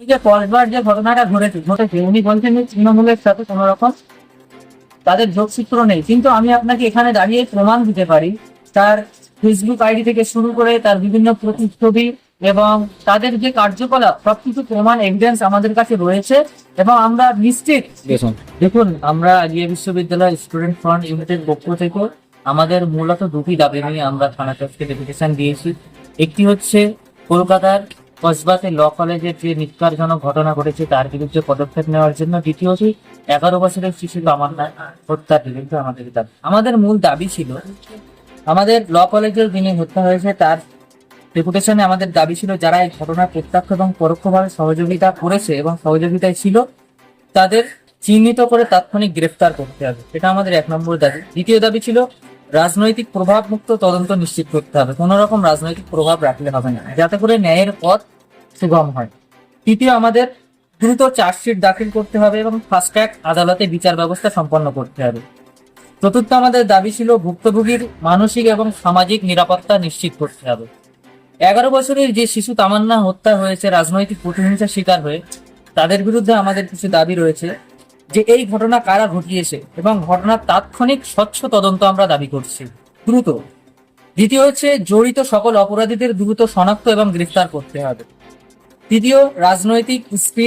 যে কসবার যে ঘটনাটা ঘটেছে ঘটেছে উনি বলছেন যে তৃণমূলের সাথে কোনো রকম তাদের যোগসূত্র নেই। কিন্তু আমি আপনাকে এখানে দাঁড়িয়ে প্রমাণ দিতে পারি তার ফেসবুক আইডি থেকে শুরু করে তার বিভিন্ন প্রতিচ্ছবি এবং তাদের যে কার্যকলাপ সবকিছু প্রমাণ এভিডেন্স আমাদের কাছে রয়েছে এবং আমরা নিশ্চিত দেখুন আমরা আলিয়া বিশ্ববিদ্যালয় স্টুডেন্ট ফ্রন্ট ইউনিটের পক্ষ থেকে আমাদের মূলত দুটি দাবি নিয়ে আমরা থানা ডেপুটেশন দিয়েছি। একটি হচ্ছে কলকাতার কসবাতে ল কলেজের যে নিষ্কারজনক ঘটনা ঘটেছে, তার বিরুদ্ধে পদক্ষেপ নেওয়ার জন্য দ্বিতীয়টি এগারো বছরের শিশু তামান্না হত্যার বিরুদ্ধে আমাদের দাবি। আমাদের মূল দাবি ছিল, আমাদের ল কলেজের যিনি হত্যা হয়েছে, তার ডেপুটেশনে আমাদের দাবি ছিল যারা এই ঘটনায় প্রত্যক্ষ এবং পরোক্ষভাবে সহযোগিতা করেছে এবং সহযোগিতায় ছিল, তাদের চিহ্নিত করে তাৎক্ষণিক গ্রেফতার করতে হবে। এটা আমাদের এক নম্বর দাবি। দ্বিতীয় দাবি ছিল রাজনৈতিক প্রভাব মুক্ত তদন্ত নিশ্চিত করতে হবে। কোনো রকম রাজনৈতিক প্রভাব রাখলে হবে না। যাতে করে ন্যায়ের পথ সুগম হয়। তৃতীয়, আমাদের দ্রুত চার্জশিট দাখিল করতে হবে এবং ফাস্ট ট্র্যাক আদালতে বিচার ব্যবস্থা সম্পন্ন করতে হবে। চতুর্থ, আমাদের দাবি ছিল ভুক্তভোগীর মানসিক এবং সামাজিক নিরাপত্তা নিশ্চিত করতে হবে। এগারো বছরের যে শিশু তামান্না হত্যা হয়েছে, রাজনৈতিক প্রতিহিংসার শিকার হয়ে, তাদের বিরুদ্ধে আমাদের কিছু দাবি রয়েছে। যে এই ঘটনা কারা ঘটিয়েছে এবং ঘটনার তাৎক্ষণিক স্বচ্ছ তদন্ত আমরা দাবি করছি। দ্রুত। দ্বিতীয় হচ্ছে, জড়িত সকল অপরাধীদের দ্রুত শনাক্ত এবং গ্রেফতার করতে হবে। তৃতীয়, রাজনৈতিক স্ত্রী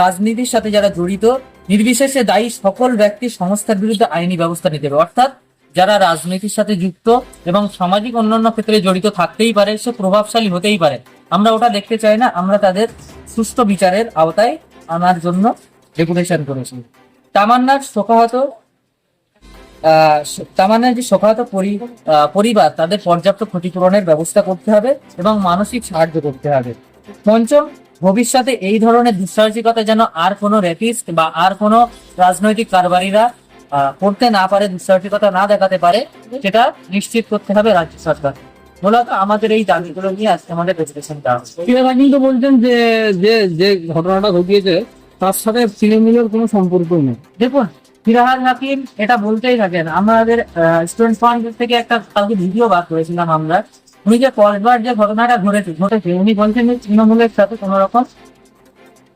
রাজনীতির সাথে যারা জড়িত, নির্বিশেষে দায়ী সকল ব্যক্তি সংস্থার বিরুদ্ধে আইনি ব্যবস্থা নিতে হবে। অর্থাৎ যারা রাজনীতির সাথে যুক্ত এবং সামাজিক অন্যান্য ক্ষেত্রে জড়িত থাকতেই পারে, সে প্রভাবশালী হতেই পারে। আমরা ওটা দেখতে চাই না, আমরা তাদের সুষ্ঠু বিচারের আওতায় আনার জন্য ডেপুটেশন করেছি। তামান্নার শোকাহত তামান্নার যে শোকাহত পরিবার, তাদের পর্যাপ্ত ক্ষতিপূরণের ব্যবস্থা করতে হবে এবং মানসিক সাহায্য করতে হবে। পঞ্চম ভবিষ্যতে এই ধরনের দুঃসাহসিকতা যেন আর কোনো রেপিস্ট বা আর কোনো রাজনৈতিক কারবারিরা করতে না পারে, দুঃসাহসিকতা না দেখাতে পারে, সেটা নিশ্চিত করতে হবে রাজ্য সরকার। মূলত আমাদের এই দাবিগুলো নিয়ে আজকে আমাদের প্রেসেন্টেশন দেওয়া। কিন্তু বলছেন যে যে ঘটনাটা ঘটিয়েছে তার সাথে তৃণমূলের কোনো সম্পর্ক নেই। দেখুন, ফিরাহাদ হাকিম এটা বলতেই থাকেন, আমাদের স্টুডেন্ট ফান্ড থেকে একটা কালকে ভিডিও বার করেছিলাম আমরা। উনি যে কসবার যে ঘটনাটা ঘটেছে ঘটেছে, উনি বলছেন যে তৃণমূলের সাথে কোনো রকম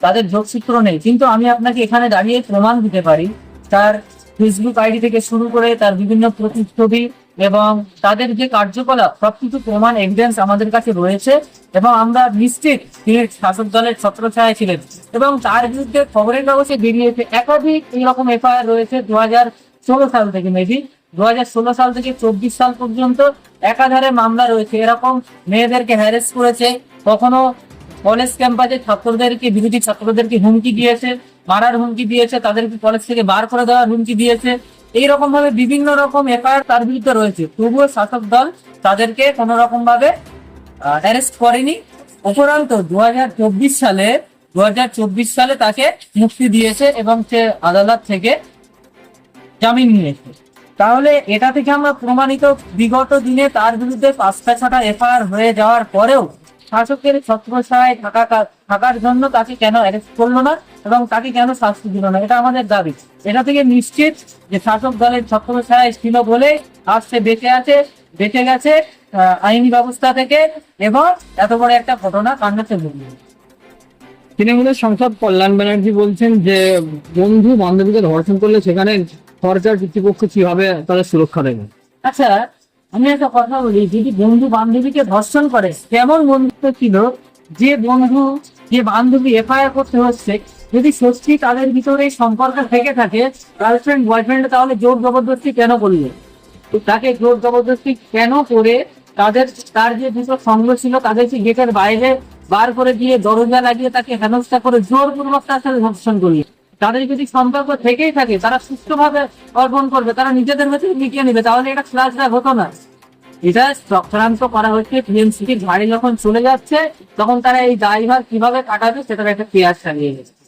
তাদের যোগসূত্র নেই। কিন্তু আমি আপনাকে এখানে দাঁড়িয়ে প্রমাণ দিতে পারি, তার ফেসবুক আইডি থেকে শুরু করে তার বিভিন্ন প্রতিচ্ছবি এবং তাদের যে কার্যকলাপ, সবকিছু প্রমাণ এভিডেন্স আমাদের কাছে রয়েছে। এবং আমরা নিশ্চিত তিনি শাসক দলের ছত্রছায়া ছিলেন। এবং তার বিরুদ্ধে খবরের কাগজে বেরিয়েছে একাধিক এইরকম এফআইআর রয়েছে দু হাজার ষোলো সাল থেকে মেবি দু হাজার ষোলো সাল থেকে চব্বিশ সাল পর্যন্ত একাধারে মামলা রয়েছে। এরকম মেয়েদেরকে হ্যারেস করেছে। কখনো কলেজ ক্যাম্পাসে ছাত্রদেরকে, বিরোধী ছাত্রদেরকে হুমকি দিয়েছে, মারার হুমকি দিয়েছে, তাদেরকে কলেজ থেকে বার করে দেওয়ার হুমকি দিয়েছে। এইরকম ভাবে বিভিন্ন রকম এফআইআর তার বিরুদ্ধে রয়েছে। তবুও শাসক দল তাদেরকে কোনো রকম ভাবে অ্যারেস্ট করেনি। উপরন্ত দু সালে, দুহাজার চব্বিশ সালে তাকে মুক্তি দিয়েছে এবং সে আদালত থেকে জামিন নিয়েছে। তাহলে এটা থেকে আমরা প্রমাণিত বিগত দিনে তার বিরুদ্ধে পাঁচটা ছটা এফআইআর হয়ে যাওয়ার পরেও শাসকের ছত্রছায় থাকা থাকার জন্য তাকে কেন অ্যারেস্ট করল না এবং তাকে কেন শাস্তি দিল না? এটা আমাদের দাবি। এটা থেকে নিশ্চিত যে শাসক দলের ছত্রছায় ছিল বলে আজ সে বেঁচে আছে, বেঁচে গেছে। আইনি ব্যবস্থা থেকে এবং এত বড় একটা ঘটনা কান্নাতে ভুগল তৃণমূলের সাংসদ কল্যাণ ব্যানার্জি বলছেন যে বন্ধু বান্ধবীকে ধর্ষণ করলে সেখানে সরকার কর্তৃপক্ষ কীভাবে তাদের সুরক্ষা দেবে? আচ্ছা আমি একটা কথা বলি যদি বন্ধু বান্ধবীকে ধর্ষণ করে কেমন বন্ধুত্ব ছিল যে বন্ধু যে বান্ধবী এফআইআর করতে হচ্ছে যদি সত্যি তাদের ভিতরে সম্পর্ক থেকে থাকে গার্লফ্রেন্ড বয়ফ্রেন্ড তাহলে জোর জবরদস্তি কেন করবে তো তাকে জোর জবরদস্তি কেন করে তাদের, তার যে দুটো সঙ্গ ছিল তাদেরকে গেটের বাইরে বার করে দিয়ে দরজা লাগিয়ে তাকে হেনস্থা করে জোরপূর্বক তার সাথে ধর্ষণ করিয়ে। তাদের যদি সম্পর্ক থেকেই থাকে, তারা সুস্থভাবে অর্পণ করবে, তারা নিজেদের ভেতরে মিটিয়ে নেবে, তাহলে এটা ফ্ল্যাশব্যাক হতো না। এটা চক্রান্ত করা হচ্ছে, টিএমসিটির গাড়ি যখন চলে যাচ্ছে, তখন তারা এই দায়ভার কীভাবে কাটাবে, সেটার একটা পেঁয়াজ চালিয়ে গেছে।